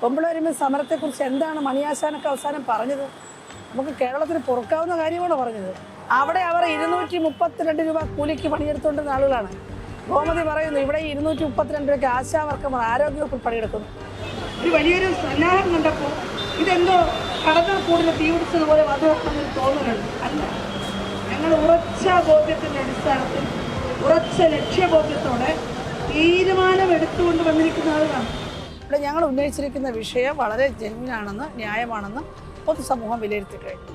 പെമ്പിളരുമ സമരത്തെക്കുറിച്ച് എന്താണ് മണിയാശാനൊക്കെ അവസാനം പറഞ്ഞത്? നമുക്ക് കേരളത്തിന് പൊറുക്കാവുന്ന കാര്യമാണ് പറഞ്ഞത്. അവിടെ അവർ ഇരുന്നൂറ്റി മുപ്പത്തിരണ്ട് രൂപ കൂലിക്ക് പണിയെടുത്തുകൊണ്ടിരുന്ന ആളുകളാണ്. ഗോമതി പറയുന്നു ഇവിടെ ഇരുന്നൂറ്റി മുപ്പത്തിരണ്ട് രൂപയ്ക്ക് ആശാവർക്കന്മാർ ആരോഗ്യവകുപ്പിൽ പണിയെടുക്കുന്നു. ഒരു വലിയൊരു സന്നാഹം കണ്ടപ്പോൾ ഇതെന്തോ കടകൾ കൂടുതൽ തീപിടിച്ചതുപോലെ വധമെന്നൊരു തോന്നലുണ്ട് അല്ല ഞങ്ങൾ ഉറച്ച ബോധ്യത്തിന്റെ അടിസ്ഥാനത്തിൽ ഉറച്ച ലക്ഷ്യബോധ്യത്തോടെ തീരുമാനം എടുത്തുകൊണ്ട് വന്നിരിക്കുന്ന ആളുകളാണ്. ഇവിടെ ഞങ്ങൾ ഉന്നയിച്ചിരിക്കുന്ന വിഷയം വളരെ ജെന്യൂനാണെന്ന് ന്യായമാണെന്ന് പൊതുസമൂഹം വിലയിരുത്തി കഴിഞ്ഞു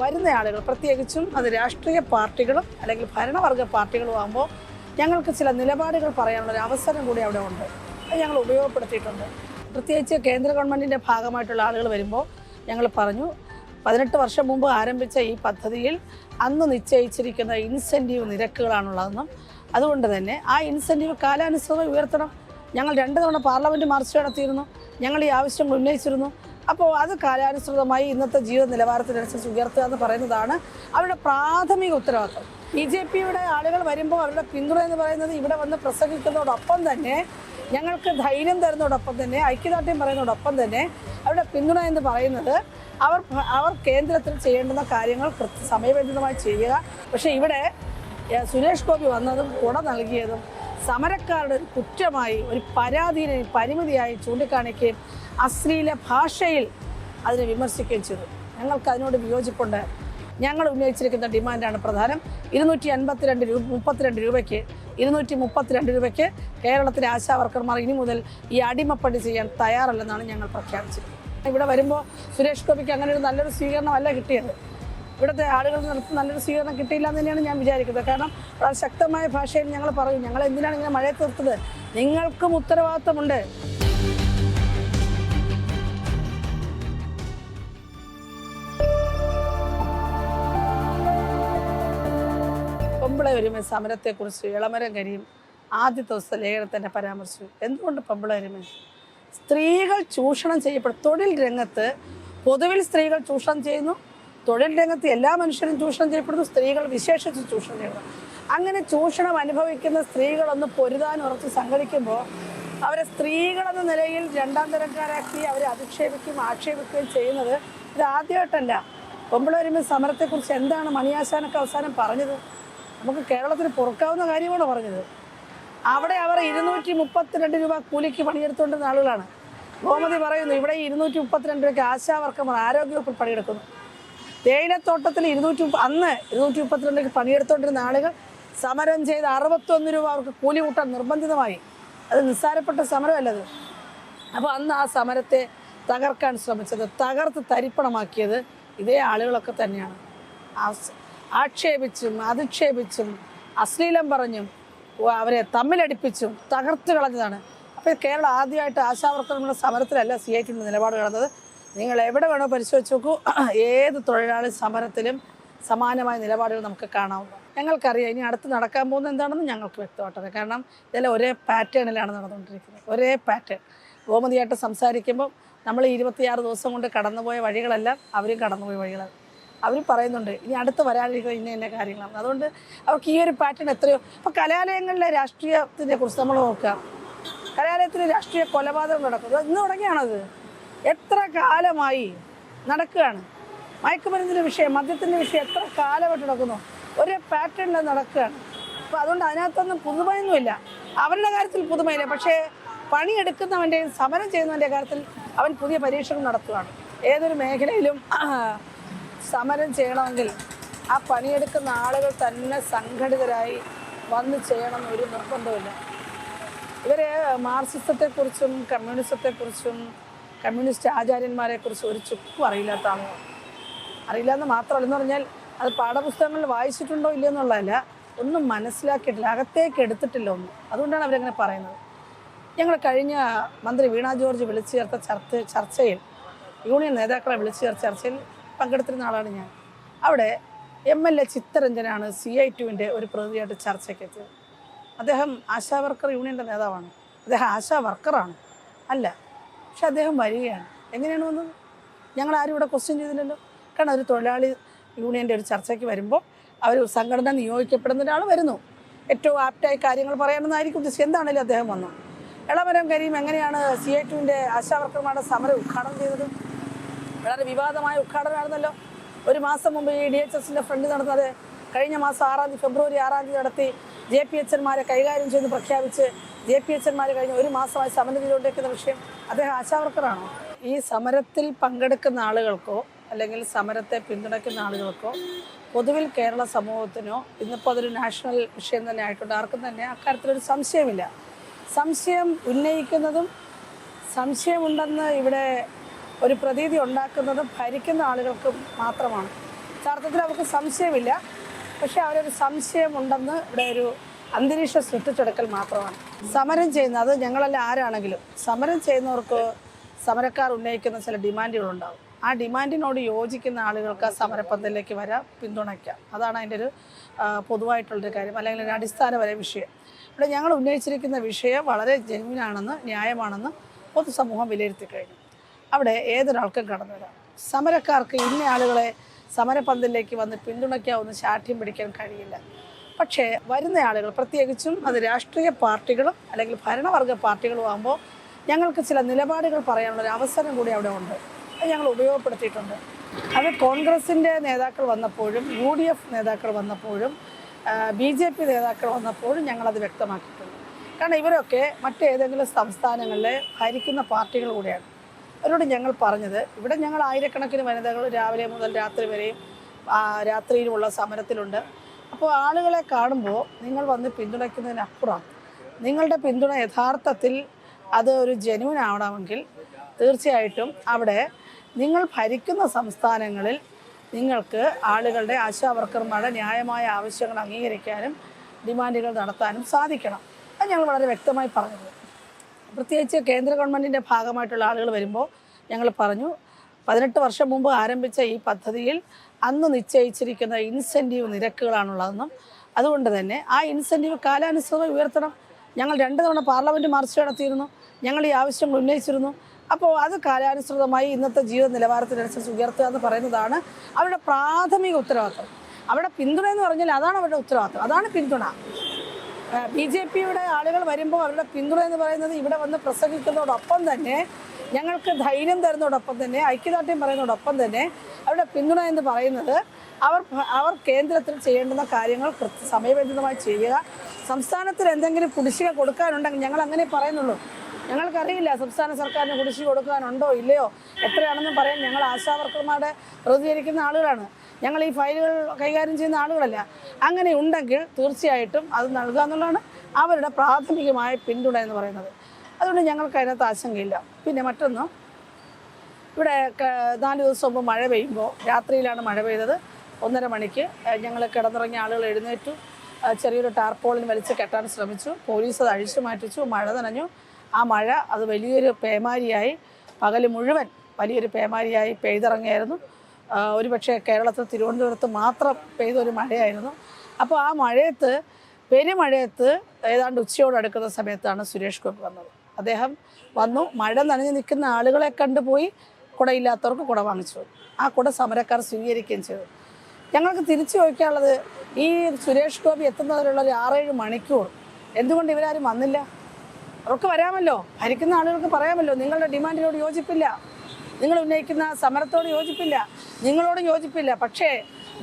വരുന്ന ആളുകൾ പ്രത്യേകിച്ചും അത് രാഷ്ട്രീയ പാർട്ടികളും അല്ലെങ്കിൽ ഭരണവർഗ പാർട്ടികളും ആകുമ്പോൾ ഞങ്ങൾക്ക് ചില നിലപാടുകൾ പറയാനുള്ള ഒരു അവസരം കൂടി അവിടെ ഉണ്ട്. അത് ഞങ്ങൾ ഉപയോഗപ്പെടുത്തിയിട്ടുണ്ട്. പ്രത്യേകിച്ച് കേന്ദ്ര ഗവൺമെന്റിന്റെ ഭാഗമായിട്ടുള്ള ആളുകൾ വരുമ്പോൾ ഞങ്ങൾ പറഞ്ഞു പതിനെട്ട് വർഷം മുമ്പ് ആരംഭിച്ച ഈ പദ്ധതിയിൽ അന്ന് നിശ്ചയിച്ചിരിക്കുന്ന ഇൻസെന്റീവ് നിരക്കുകളാണുള്ളതെന്നും അതുകൊണ്ട് തന്നെ ആ ഇൻസെന്റീവ് കാലാനുസൃതം ഉയർത്തണം. ഞങ്ങൾ രണ്ട് തവണ പാർലമെന്റ് മാർച്ച് നടത്തിയിരുന്നു. ഞങ്ങൾ ഈ ആവശ്യങ്ങൾ ഉന്നയിച്ചിരുന്നു. അപ്പോൾ അത് കാലാനുസൃതമായി ഇന്നത്തെ ജീവിത നിലവാരത്തിനനുസരിച്ച് ഉയർത്തുക എന്ന് പറയുന്നതാണ് അവരുടെ പ്രാഥമിക ഉത്തരവാദിത്വം ബി ജെ പിയുടെ ആളുകൾ വരുമ്പോൾ അവരുടെ പിന്തുണ എന്ന് പറയുന്നത് ഇവിടെ വന്ന് പ്രസംഗിക്കുന്നതോടൊപ്പം തന്നെ ഞങ്ങൾക്ക് ധൈര്യം തരുന്നതോടൊപ്പം തന്നെ ഐക്യദാർഢ്യം പറയുന്നതോടൊപ്പം തന്നെ അവരുടെ പിന്തുണ എന്ന് പറയുന്നത് അവർ അവർ കേന്ദ്രത്തിൽ ചെയ്യേണ്ടുന്ന കാര്യങ്ങൾ കൃത്യ സമയബന്ധിതമായി ചെയ്യുക. പക്ഷേ ഇവിടെ സുരേഷ് ഗോപി വന്നതും കുട നൽകിയതും സമരക്കാരുടെ ഒരു കുറ്റമായി ഒരു പരാതിയിൽ പരിമിതിയായി ചൂണ്ടിക്കാണിക്കുകയും അശ്ലീല ഭാഷയിൽ അതിനെ വിമർശിക്കുകയും ചെയ്തു. ഞങ്ങൾക്ക് അതിനോട് വിയോജിപ്പുണ്ട്. ഞങ്ങൾ ഉന്നയിച്ചിരിക്കുന്ന ഡിമാൻഡാണ് പ്രധാനം. ഇരുന്നൂറ്റി അൻപത്തിരണ്ട് രൂപ മുപ്പത്തിരണ്ട് രൂപയ്ക്ക് ഇരുന്നൂറ്റി മുപ്പത്തിരണ്ട് രൂപയ്ക്ക് കേരളത്തിലെ ആശാവർക്കർമാർ ഇനി മുതൽ ഈ അടിമപ്പണി ചെയ്യാൻ തയ്യാറല്ലെന്നാണ് ഞങ്ങൾ പ്രഖ്യാപിച്ചത് ഇവിടെ വരുമ്പോൾ സുരേഷ് ഗോപിക്ക് അങ്ങനെ ഒരു നല്ലൊരു സ്വീകരണമല്ല കിട്ടിയത്. ഇവിടുത്തെ ആളുകൾ നല്ലൊരു സ്വീകരണം കിട്ടിയില്ല എന്ന് തന്നെയാണ് ഞാൻ വിചാരിക്കുന്നത്. കാരണം വളരെ ശക്തമായ ഭാഷയിൽ ഞങ്ങൾ പറയും. ഞങ്ങൾ എന്തിനാണ് ഇങ്ങനെ മഴയെ തീർത്തത്? നിങ്ങൾക്കും ഉത്തരവാദിത്തമുണ്ട് പെമ്പിള ഒരുമ സമരത്തെക്കുറിച്ച് ഇളമരം കരിയും ആദ്യ ദിവസം ലേഖനത്തിന്റെ പരാമർശിച്ചു എന്തുകൊണ്ട് പമ്പിള ഒരുമ സ്ത്രീകൾ ചൂഷണം ചെയ്യപ്പെടും. തൊഴിൽ രംഗത്ത് പൊതുവിൽ സ്ത്രീകൾ ചൂഷണം ചെയ്യുന്നു. തൊഴിൽ രംഗത്ത് എല്ലാ മനുഷ്യരും ചൂഷണം ചെയ്യപ്പെടുന്നു സ്ത്രീകൾ വിശേഷിച്ച് ചൂഷണം ചെയ്യപ്പെടുന്നു. അങ്ങനെ ചൂഷണം അനുഭവിക്കുന്ന സ്ത്രീകളൊന്ന് പൊരുതാൻ ഉറച്ച് സംഘടിക്കുമ്പോൾ അവരെ സ്ത്രീകളെന്ന നിലയിൽ രണ്ടാം തരക്കാരാക്കി അവരെ അധിക്ഷേപിക്കുകയും ആക്ഷേപിക്കുകയും ചെയ്യുന്നത് ഇത് ആദ്യമായിട്ടല്ല. പെമ്പിളരുമ സമരത്തെക്കുറിച്ച് എന്താണ് മണിയാശാനൊക്കെ അവസാനം പറഞ്ഞത്? നമുക്ക് കേരളത്തിന് പുറക്കാവുന്ന കാര്യമാണ് പറഞ്ഞത്. അവിടെ അവർ ഇരുന്നൂറ്റി മുപ്പത്തിരണ്ട് രൂപ കൂലിക്ക് പണിയെടുത്തുകൊണ്ടിരുന്ന ആളുകളാണ്. ഗോമതി പറയുന്നു ഇവിടെ ഇരുന്നൂറ്റി മുപ്പത്തിരണ്ട് രൂപയ്ക്ക് ആശാവർക്കന്മാർ ആരോഗ്യവകുപ്പിൽ പണിയെടുക്കുന്നു. തേയിലത്തോട്ടത്തിൽ ഇരുന്നൂറ്റി അന്ന് ഇരുന്നൂറ്റി മുപ്പത്തിരണ്ടിൽ പണിയെടുത്തുകൊണ്ടിരുന്ന ആളുകൾ സമരം ചെയ്ത് അറുപത്തൊന്ന് രൂപ അവർക്ക് കൂലി കൂട്ടാൻ നിർബന്ധിതമായി. അത് നിസ്സാരപ്പെട്ട സമരമല്ലത് അപ്പോൾ അന്ന് ആ സമരത്തെ തകർക്കാൻ ശ്രമിച്ചത് തകർത്ത് തരിപ്പണമാക്കിയത് ഇതേ ആളുകളൊക്കെ തന്നെയാണ്. ആക്ഷേപിച്ചും അധിക്ഷേപിച്ചും അശ്ലീലം പറഞ്ഞും അവരെ തമ്മിലടിപ്പിച്ചും തകർത്ത് കളഞ്ഞതാണ്. അപ്പോൾ കേരളം ആദ്യമായിട്ട് ആശാവർത്തനങ്ങളുടെ സമരത്തിലല്ല സി ഐ ടിയുടെ നിലപാട് കടന്നത്. നിങ്ങൾ എവിടെ വേണോ പരിശോധിച്ച് നോക്കൂ. ഏത് തൊഴിലാളി സമരത്തിലും സമാനമായ നിലപാടുകൾ നമുക്ക് കാണാം. ഞങ്ങൾക്കറിയാം ഇനി അടുത്ത് നടക്കാൻ പോകുന്ന എന്താണെന്ന് ഞങ്ങൾക്ക് വ്യക്തമായിട്ടറിയാം. കാരണം ഇതെല്ലാം ഒരേ പാറ്റേണിലാണ് നടന്നുകൊണ്ടിരിക്കുന്നത്. ഒരേ പാറ്റേൺ. ഗോമതിയായിട്ട് സംസാരിക്കുമ്പോൾ നമ്മൾ ഇരുപത്തിയാറ് ദിവസം കൊണ്ട് കടന്നുപോയ വഴികളെല്ലാം അവരും കടന്നുപോയ വഴികളാണ്. അവർ പറയുന്നുണ്ട് ഇനി അടുത്ത് വരാനിരിക്കുന്ന ഇന്ന ഇന്ന കാര്യങ്ങളാണ്. അതുകൊണ്ട് അവർക്ക് ഈ ഒരു പാറ്റേൺ എത്രയോ അപ്പോൾ കലാലയങ്ങളിലെ രാഷ്ട്രീയത്തിനെ കുറിച്ച് നമ്മൾ നോക്കുക. കലാലയത്തിലെ രാഷ്ട്രീയ കൊലപാതകം നടക്കുന്നത് ഇന്ന് തുടങ്ങിയാണത്. എത്ര കാലമായി നടക്കുകയാണ്? മയക്കുമരുന്നിന്റെ വിഷയം മദ്യത്തിന്റെ വിഷയം എത്ര കാലമായിട്ട് നടക്കുന്നു? ഒരേ പാറ്റേണിൽ നടക്കുകയാണ്. അപ്പോൾ അതുകൊണ്ട് അതിനകത്തൊന്നും പുതുമയൊന്നുമില്ല. അവരുടെ കാര്യത്തിൽ പുതുമയില്ല. പക്ഷേ പണിയെടുക്കുന്നവന്റെയും സമരം ചെയ്യുന്നവന്റെ കാര്യത്തിൽ അവൻ പുതിയ പരീക്ഷകൾ നടത്തുകയാണ്. ഏതൊരു മേഖലയിലും സമരം ചെയ്യണമെങ്കിൽ ആ പണിയെടുക്കുന്ന ആളുകൾ തന്നെ സംഘടിതരായി വന്ന് ചെയ്യണം ഒരു നിർബന്ധമില്ല ഇവർ മാർസിസത്തെക്കുറിച്ചും കമ്മ്യൂണിസത്തെക്കുറിച്ചും കമ്മ്യൂണിസ്റ്റ് ആചാര്യന്മാരെക്കുറിച്ചും ഒരു ചുക്കും അറിയില്ലാത്ത ആളുകൾ മാത്രമല്ല. എന്ന് പറഞ്ഞാൽ അത് പാഠപുസ്തകങ്ങളിൽ വായിച്ചിട്ടുണ്ടോ ഇല്ലയോ എന്നുള്ളതല്ല ഒന്നും മനസ്സിലാക്കിയിട്ടില്ല അകത്തേക്ക് എടുത്തിട്ടില്ല ഒന്നും. അതുകൊണ്ടാണ് അവരങ്ങനെ പറയുന്നത്. ഞങ്ങൾ കഴിഞ്ഞ മന്ത്രി വീണ ജോർജ് വിളിച്ചു ചേർത്ത ചർച്ച ചർച്ചയിൽ യൂണിയൻ നേതാക്കളെ വിളിച്ചു ചേർത്ത ചർച്ചയിൽ പങ്കെടുത്തിരുന്ന ആളാണ് ഞാൻ. അവിടെ എം എൽ എ ചിത്തരഞ്ജനാണ് സി ഐ ടുവിന്റെ ഒരു പ്രതിനിധിയായിട്ട് ചർച്ചയ്ക്ക് എത്തിയത്. അദ്ദേഹം ആശാ വർക്കർ യൂണിയന്റെ നേതാവാണ്. അദ്ദേഹം ആശാ വർക്കറാണ്. അല്ല പക്ഷെ അദ്ദേഹം വരികയാണ്. എങ്ങനെയാണ് വന്നത്? ഞങ്ങൾ ആരും ഇവിടെ ക്വസ്റ്റ്യൻ ചെയ്തില്ലല്ലോ. കാരണം ഒരു തൊഴിലാളി യൂണിയന്റെ ഒരു ചർച്ചയ്ക്ക് വരുമ്പോൾ അവർ സംഘടന നിയോഗിക്കപ്പെടുന്ന ഒരാൾ വരുന്നു. ഏറ്റവും ആപ്റ്റായി കാര്യങ്ങൾ പറയാമെന്നായിരിക്കും ഉദ്ദേശിച്ചത്. എന്താണേലും അദ്ദേഹം വന്നു. ഇളമരം കരീം എങ്ങനെയാണ് സി ഐ ടുവിന്റെ ആശാവർക്കർമാരുടെ സമരം ഉദ്ഘാടനം ചെയ്തത്? വളരെ വിവാദമായ ഉദ്ഘാടനമായിരുന്നല്ലോ. ഒരു മാസം മുമ്പ് ഈ ഡി എച്ച് എസിന്റെ ഫ്രണ്ട് നടന്നത്. കഴിഞ്ഞ മാസം ആറാം തീയതി ഫെബ്രുവരി ആറാം തീയതി നടത്തി ജെ പി എച്ച് കൈകാര്യം ചെയ്ത് പ്രഖ്യാപിച്ച് ജെ പി എച്ച് കഴിഞ്ഞ ഒരു മാസമായി സമരത്തിലോട്ടേക്കുന്ന വിഷയം. അദ്ദേഹം ആശാവർക്കറാണോ ഈ സമരത്തിൽ പങ്കെടുക്കുന്ന ആളുകൾക്കോ അല്ലെങ്കിൽ സമരത്തെ പിന്തുണയ്ക്കുന്ന ആളുകൾക്കോ പൊതുവിൽ കേരള സമൂഹത്തിനോ ഇന്നിപ്പോൾ അതൊരു നാഷണൽ വിഷയം തന്നെ ആയിട്ടുണ്ട്. ആർക്കും തന്നെ അക്കാര്യത്തിലൊരു സംശയമില്ല. സംശയം ഉന്നയിക്കുന്നതും സംശയമുണ്ടെന്ന് ഇവിടെ ഒരു പ്രതീതി ഉണ്ടാക്കുന്നതും ഭരിക്കുന്ന ആളുകൾക്ക് മാത്രമാണ്. യഥാർത്ഥത്തിൽ അവർക്ക് സംശയമില്ല. പക്ഷെ അവരൊരു സംശയമുണ്ടെന്ന് ഇവിടെ ഒരു അന്തരീക്ഷം സൃഷ്ടിച്ചെടുക്കൽ മാത്രമാണ്. സമരം ചെയ്യുന്ന അത് ഞങ്ങളല്ല ആരാണെങ്കിലും. സമരം ചെയ്യുന്നവർക്ക് സമരക്കാർ ഉന്നയിക്കുന്ന ചില ഡിമാൻഡുകളുണ്ടാവും. ആ ഡിമാൻഡിനോട് യോജിക്കുന്ന ആളുകൾക്ക് ആ സമരപ്പന്തലിലേക്ക് വരാം പിന്തുണയ്ക്കാം. അതാണ് അതിന്റെ ഒരു പൊതുവായിട്ടുള്ളൊരു കാര്യം അല്ലെങ്കിൽ ഒരു അടിസ്ഥാനപര വിഷയം. ഇവിടെ ഞങ്ങൾ ഉന്നയിച്ചിരിക്കുന്ന വിഷയം വളരെ ജെന്വിനാണെന്ന് ന്യായമാണെന്ന് പൊതുസമൂഹം വിലയിരുത്തി കഴിഞ്ഞു. അവിടെ ഏതൊരാൾക്കും കടന്നു വരാം. സമരക്കാർക്ക് ഇന്ന ആളുകളെ സമരപന്തലിലേക്ക് വന്ന് പിന്തുണയ്ക്കാവുന്ന ശാഠ്യം പിടിക്കാൻ കഴിയില്ല. പക്ഷേ വരുന്ന ആളുകൾ പ്രത്യേകിച്ചും അത് രാഷ്ട്രീയ പാർട്ടികളും അല്ലെങ്കിൽ ഭരണവർഗ പാർട്ടികളും ആകുമ്പോൾ ഞങ്ങൾക്ക് ചില നിലപാടുകൾ പറയാനുള്ള ഒരു അവസരം കൂടി അവിടെ ഉണ്ട്. അത് ഞങ്ങൾ ഉപയോഗപ്പെടുത്തിയിട്ടുണ്ട്. അത് കോൺഗ്രസിന്റെ നേതാക്കൾ വന്നപ്പോഴും യു ഡി എഫ് നേതാക്കൾ വന്നപ്പോഴും ബി ജെ പി നേതാക്കൾ വന്നപ്പോഴും ഞങ്ങളത് വ്യക്തമാക്കിയിട്ടുണ്ട്. കാരണം ഇവരൊക്കെ മറ്റേതെങ്കിലും സംസ്ഥാനങ്ങളിലെ ഭരിക്കുന്ന പാർട്ടികൾ കൂടെയാണ്. അവരോട് ഞങ്ങൾ പറഞ്ഞത് ഇവിടെ ഞങ്ങൾ ആയിരക്കണക്കിന് വനിതകൾ രാവിലെ മുതൽ രാത്രി വരെയും രാത്രിയിലുമുള്ള സമരത്തിലുണ്ട്. അപ്പോൾ ആളുകളെ കാണുമ്പോൾ നിങ്ങൾ വന്ന് പിന്തുണയ്ക്കുന്നതിനപ്പുറം നിങ്ങളുടെ പിന്തുണ യഥാർത്ഥത്തിൽ അത് ഒരു ജനുവിൻ ആവണമെങ്കിൽ തീർച്ചയായിട്ടും അവിടെ നിങ്ങൾ ഭരിക്കുന്ന സംസ്ഥാനങ്ങളിൽ നിങ്ങൾക്ക് ആളുകളുടെ ആശാവർക്കർമാരുടെ ന്യായമായ ആവശ്യങ്ങൾ അംഗീകരിക്കാനും ഡിമാൻഡുകൾ നടത്താനും സാധിക്കണം. അത് ഞങ്ങൾ വളരെ വ്യക്തമായി പറഞ്ഞത്. പ്രത്യേകിച്ച് കേന്ദ്ര ഗവൺമെന്റിന്റെ ഭാഗമായിട്ടുള്ള ആളുകൾ വരുമ്പോൾ ഞങ്ങൾ പറഞ്ഞു പതിനെട്ട് വർഷം മുമ്പ് ആരംഭിച്ച ഈ പദ്ധതിയിൽ അന്ന് നിശ്ചയിച്ചിരിക്കുന്ന ഇൻസെന്റീവ് നിരക്കുകളാണുള്ളതെന്നും അതുകൊണ്ട് തന്നെ ആ ഇൻസെന്റീവ് കാലാനുസൃതം ഉയർത്തണം. ഞങ്ങൾ രണ്ട് തവണ പാർലമെന്റ് മാർച്ച് നടത്തിയിരുന്നു. ഞങ്ങൾ ഈ ആവശ്യങ്ങൾ ഉന്നയിച്ചിരുന്നു. അപ്പോൾ അത് കാലാനുസൃതമായി ഇന്നത്തെ ജീവിത നിലവാരത്തിനനുസരിച്ച് ഉയർത്തുക എന്ന് പറയുന്നതാണ് അവരുടെ പ്രാഥമിക ഉത്തരവാദിത്വം അവിടെ പിന്തുണ എന്ന് പറഞ്ഞാൽ അതാണ് അവരുടെ ഉത്തരവാദിത്വം അതാണ് പിന്തുണ. ബി ജെ പിയുടെ ആളുകൾ വരുമ്പോൾ അവരുടെ പിന്തുണ എന്ന് പറയുന്നത് ഇവിടെ വന്ന് പ്രസംഗിക്കുന്നതോടൊപ്പം തന്നെ ഞങ്ങൾക്ക് ധൈര്യം തരുന്നതോടൊപ്പം തന്നെ ഐക്യദാർഢ്യം പറയുന്നതോടൊപ്പം തന്നെ അവരുടെ പിന്തുണ എന്ന് പറയുന്നത് അവർ അവർ കേന്ദ്രത്തിൽ ചെയ്യേണ്ടുന്ന കാര്യങ്ങൾ കൃത്യ സമയബന്ധിതമായി ചെയ്യുക. സംസ്ഥാനത്തിന് എന്തെങ്കിലും കുടിശ്ശിക കൊടുക്കാനുണ്ടെങ്കിൽ ഞങ്ങൾ അങ്ങനെ പറയുന്നുള്ളൂ. ഞങ്ങൾക്കറിയില്ല സംസ്ഥാന സർക്കാരിന് കുടിശ്ശിക കൊടുക്കാനുണ്ടോ ഇല്ലയോ? എത്രയാണെന്ന് പറയാൻ ഞങ്ങൾ ആശാവർക്കർമാരുടെ പ്രതികരിക്കുന്ന ആളുകളാണ്. ഞങ്ങൾ ഈ ഫയലുകൾ കൈകാര്യം ചെയ്യുന്ന ആളുകളല്ല. അങ്ങനെ ഉണ്ടെങ്കിൽ തീർച്ചയായിട്ടും അത് നൽകുക എന്നുള്ളതാണ് അവരുടെ പ്രാഥമികമായ പിന്തുണ എന്ന് പറയുന്നത്. അതുകൊണ്ട് ഞങ്ങൾക്ക് അതിനകത്ത് ആശങ്കയില്ല. പിന്നെ മറ്റൊന്ന് ഇവിടെ നാല് ദിവസം മുമ്പ് മഴ പെയ്യുമ്പോൾ രാത്രിയിലാണ് മഴ പെയ്തത്. ഒന്നര മണിക്ക് ഞങ്ങൾ കിടന്നിറങ്ങിയ ആളുകൾ എഴുന്നേറ്റു. ചെറിയൊരു ടാർപോളിന് വലിച്ച് കെട്ടാൻ ശ്രമിച്ചു. പോലീസ് അത് അഴിച്ചു മാറ്റിച്ചു. മഴ നനഞ്ഞു. ആ മഴ അത് വലിയൊരു പേമാരിയായി പകൽ മുഴുവൻ വലിയൊരു പേമാരിയായി പെയ്തിറങ്ങിയായിരുന്നു. ഒരുപക്ഷെ കേരളത്തിൽ തിരുവനന്തപുരത്ത് മാത്രം പെയ്തൊരു മഴയായിരുന്നു. അപ്പോൾ ആ മഴയത്ത് പെരുമഴയത്ത് ഏതാണ്ട് ഉച്ചയോട് അടുക്കുന്ന സമയത്താണ് സുരേഷ് ഗോപി വന്നത്. അദ്ദേഹം വന്നു. മഴ നനഞ്ഞു നിൽക്കുന്ന ആളുകളെ കണ്ടുപോയി കുടയില്ലാത്തവർക്ക് കുട വാങ്ങിച്ചു. ആ കുട സമരക്കാർ സ്വീകരിക്കുകയും ചെയ്തു. ഞങ്ങൾക്ക് തിരിച്ചു ചോദിക്കാനുള്ളത് ഈ സുരേഷ് ഗോപി എത്തുന്നതിലുള്ള ഒരു ആറേഴ് മണിക്കൂർ എന്തുകൊണ്ട് ഇവരാരും വന്നില്ല? അവർക്ക് വരാമല്ലോ. ഭരിക്കുന്ന ആളുകൾക്ക് പറയാമല്ലോ നിങ്ങളുടെ ഡിമാൻഡിനോട് യോജിപ്പില്ല. നിങ്ങൾ ഉന്നയിക്കുന്ന സമരത്തോട് യോജിപ്പില്ല. നിങ്ങളോട് യോജിപ്പില്ല. പക്ഷേ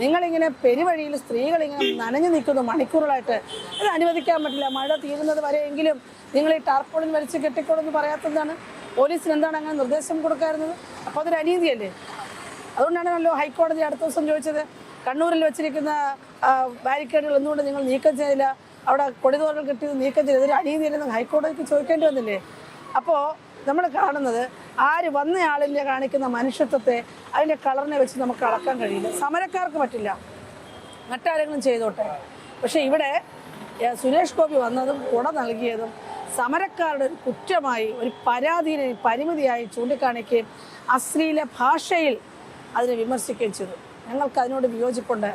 നിങ്ങളിങ്ങനെ പെരുവഴിയിൽ സ്ത്രീകൾ ഇങ്ങനെ നനഞ്ഞു നിൽക്കുന്നു മണിക്കൂറുകളായിട്ട്. അത് അനുവദിക്കാൻ പറ്റില്ല. മഴ തീരുന്നത് വരെയെങ്കിലും നിങ്ങൾ ഈ ടാർപോളിൻ വലിച്ച് കെട്ടിക്കോളെന്ന് പറയാത്തതാണ്. പോലീസിന് എന്താണ് അങ്ങനെ നിർദ്ദേശം കൊടുക്കാറുന്നത്? അപ്പോൾ അതൊരു അനീതിയല്ലേ? അതുകൊണ്ടാണല്ലോ ഹൈക്കോടതി അടുത്ത ദിവസം ചോദിച്ചത്. കണ്ണൂരിൽ വെച്ചിരിക്കുന്ന ബാരിക്കേഡുകൾ എന്തുകൊണ്ട് നിങ്ങൾ നീക്കം ചെയ്തില്ല. അവിടെ കൊടിതോറൽ കെട്ടിയത് നീക്കം ചെയ്തത് അതൊരു അനീതിയല്ലെന്ന് ഹൈക്കോടതിക്ക് ചോദിക്കേണ്ടി വന്നില്ലേ? അപ്പോൾ നമ്മൾ കാണുന്നത് ആര് വന്നയാളിന്റെ കാണിക്കുന്ന മനുഷ്യത്വത്തെ അതിന്റെ കളറിനെ വെച്ച് നമുക്ക് അളക്കാൻ കഴിയില്ല. സമരക്കാർക്ക് പറ്റില്ല. മറ്റാരെങ്കിലും ചെയ്തോട്ടെ. പക്ഷേ ഇവിടെ സുരേഷ് ഗോപി വന്നതും കുട നൽകിയതും സമരക്കാരുടെ ഒരു കുറ്റമായി ഒരു പരാതിയിലെ പരിമിതിയായി ചൂണ്ടിക്കാണിക്കുകയും അശ്ലീല ഭാഷയിൽ അതിനെ വിമർശിക്കുകയും ചെയ്തു. ഞങ്ങൾക്ക് അതിനോട് വിയോജിപ്പുണ്ട്.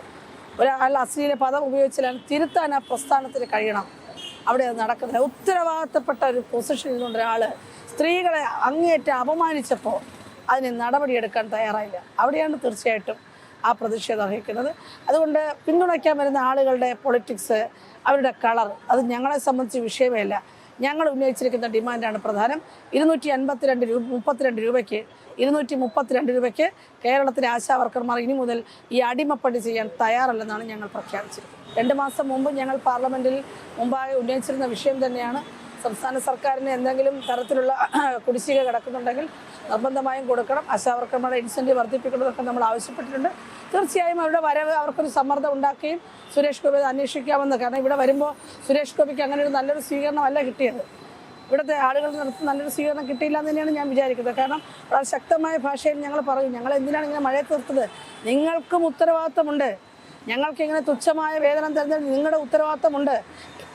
ഒരാൾ അശ്ലീല പദം ഉപയോഗിച്ചാൽ തിരുത്താൻ ആ പ്രസ്ഥാനത്തിന് കഴിയണം. അവിടെ അത് നടക്കുന്നില്ല ഉത്തരവാദിത്തപ്പെട്ട ഒരു പൊസിഷനിൽ നിന്നുകൊണ്ട് ഒരാൾ സ്ത്രീകളെ അങ്ങേയറ്റം അപമാനിച്ചപ്പോൾ അതിന് നടപടിയെടുക്കാൻ തയ്യാറായില്ല. അവിടെയാണ് തീർച്ചയായിട്ടും ആ പ്രതിഷേധം അർഹിക്കുന്നത്. അതുകൊണ്ട് പിന്തുണയ്ക്കാൻ വരുന്ന ആളുകളുടെ പൊളിറ്റിക്സ് അവരുടെ കളർ അത് ഞങ്ങളെ സംബന്ധിച്ച് വിഷയമേ അല്ല ഞങ്ങൾ ഉന്നയിച്ചിരിക്കുന്ന ഡിമാൻഡാണ് പ്രധാനം. ഇരുന്നൂറ്റി അൻപത്തിരണ്ട് രൂപ മുപ്പത്തിരണ്ട് രൂപയ്ക്ക് ഇരുന്നൂറ്റി മുപ്പത്തിരണ്ട് രൂപയ്ക്ക് കേരളത്തിലെ ആശാ വർക്കർമാർ ഇനി മുതൽ ഈ അടിമപ്പണി ചെയ്യാൻ തയ്യാറല്ലെന്നാണ് ഞങ്ങൾ പ്രഖ്യാപിച്ചിരിക്കുന്നത്. രണ്ട് മാസം മുമ്പ് ഞങ്ങൾ പാർലമെന്റിൽ മുമ്പായി ഉന്നയിച്ചിരുന്ന വിഷയം തന്നെയാണ് സംസ്ഥാന സർക്കാരിന് എന്തെങ്കിലും തരത്തിലുള്ള കുടിശ്ശിക കിടക്കുന്നുണ്ടെങ്കിൽ നിർബന്ധമായും കൊടുക്കണം. ആശാവർക്കർമാരുടെ ഇൻസെന്റീവ് വർദ്ധിപ്പിക്കണമെന്നൊക്കെ നമ്മൾ ആവശ്യപ്പെട്ടിട്ടുണ്ട്. തീർച്ചയായും അവരുടെ വരവ് അവർക്കൊരു സമ്മർദ്ദം ഉണ്ടാക്കുകയും സുരേഷ് ഗോപി അത് അന്വേഷിക്കാമെന്ന്. കാരണം ഇവിടെ വരുമ്പോൾ സുരേഷ് ഗോപിക്ക് അങ്ങനെ ഒരു നല്ലൊരു സ്വീകരണമല്ല കിട്ടിയത്. ഇവിടുത്തെ ആളുകൾ നടത്തുന്ന നല്ലൊരു സ്വീകരണം കിട്ടിയില്ല എന്ന് തന്നെയാണ് ഞാൻ വിചാരിക്കുന്നത്. കാരണം വളരെ ശക്തമായ ഭാഷയിൽ ഞങ്ങൾ പറയും ഞങ്ങൾ എന്തിനാണ് ഇങ്ങനെ മഴയെ തീർത്തത്? നിങ്ങൾക്കും ഉത്തരവാദിത്തമുണ്ട്. ഞങ്ങൾക്ക് ഇങ്ങനെ തുച്ഛമായ വേതനം തരുന്നതിൽ നിങ്ങളുടെ ഉത്തരവാദിത്തമുണ്ട്.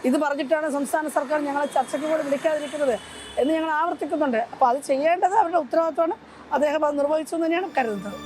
ഇത് പറഞ്ഞിട്ടാണ് സംസ്ഥാന സർക്കാർ ഞങ്ങളെ ചർച്ചയ്ക്ക് കൂടെ വിളിക്കാതിരിക്കുന്നത് എന്ന് ഞങ്ങൾ ആവർത്തിക്കുന്നുണ്ട്. അപ്പോൾ അത് ചെയ്യേണ്ടത് അവരുടെ ഉത്തരവാദിത്തമാണ് അദ്ദേഹം അത് നിർവഹിച്ചു തന്നെയാണ് കരുതുന്നത്.